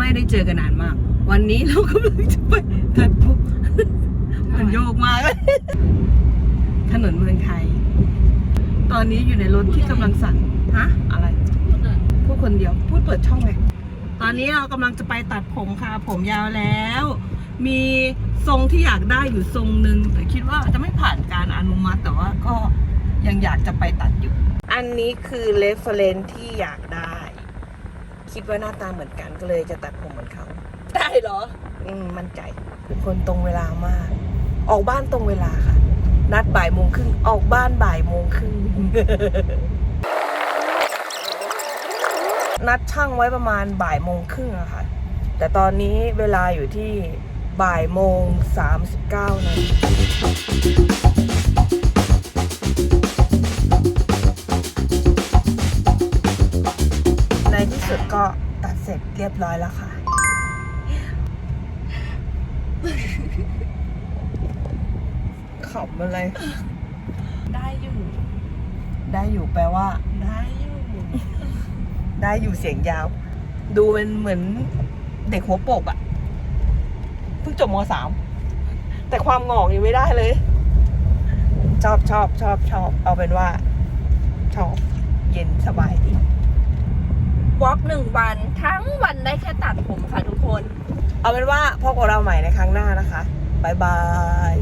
ไม่ได้เจอกันนานมาก วันนี้เรากำลังจะไปตัดผมมันโยกมากเลยถนนเมืองไทย ตอนนี้อยู่ในรถที่กำลังสั่นฮะ อะไร พูดคนเดียว พูดเปิดช่องเลย ตอนนี้เรากำลังจะไปตัดผมค่ะ ผมยาวแล้ว มีทรงที่อยากได้อยู่ทรงหนึ่งแต่คิดว่าจะไม่ผ่านการอนุมัติแต่ว่าก็ยังอยากจะไปตัดอยู่ อันนี้คือเรฟเฟรนที่อยากได้ คิดว่าหน้าตาเหมือนกันก็เลยจะตัดผมเหมือนเขาได้เหรอ อืมมั่นใจเป็นคนตรงเวลามาก ออกบ้านตรงเวลาค่ะ นัดบ่ายโมงครึ่งออกบ้านบ่ายโมงครึ่ง นัดช่างไว้ประมาณบ่ายโมงครึ่งอะค่ะ แต่ตอนนี้เวลาอยู่ที่บ่ายโมงสามสิบเก้านาที ที่สุดก็ตัดเสร็จเรียบร้อยแล้วค่ะขำอะไร ได้อยู่ ได้อยู่แปลว่า ได้อยู่ ได้อยู่เสียงยาว ดูเป็นเหมือนเด็กหัวโปกอะเพิ่งจบมสามแต่ความงอกยังไม่ได้เลย ชอบชอบชอบชอบเอาเป็นว่า ชอบ เย็นสบายดี วอล์กหนึ่งวัน ทั้งวันได้แค่ตัดผมค่ะทุกคน เอาเป็นว่าพบกับเราใหม่ในครั้งหน้านะคะบายบาย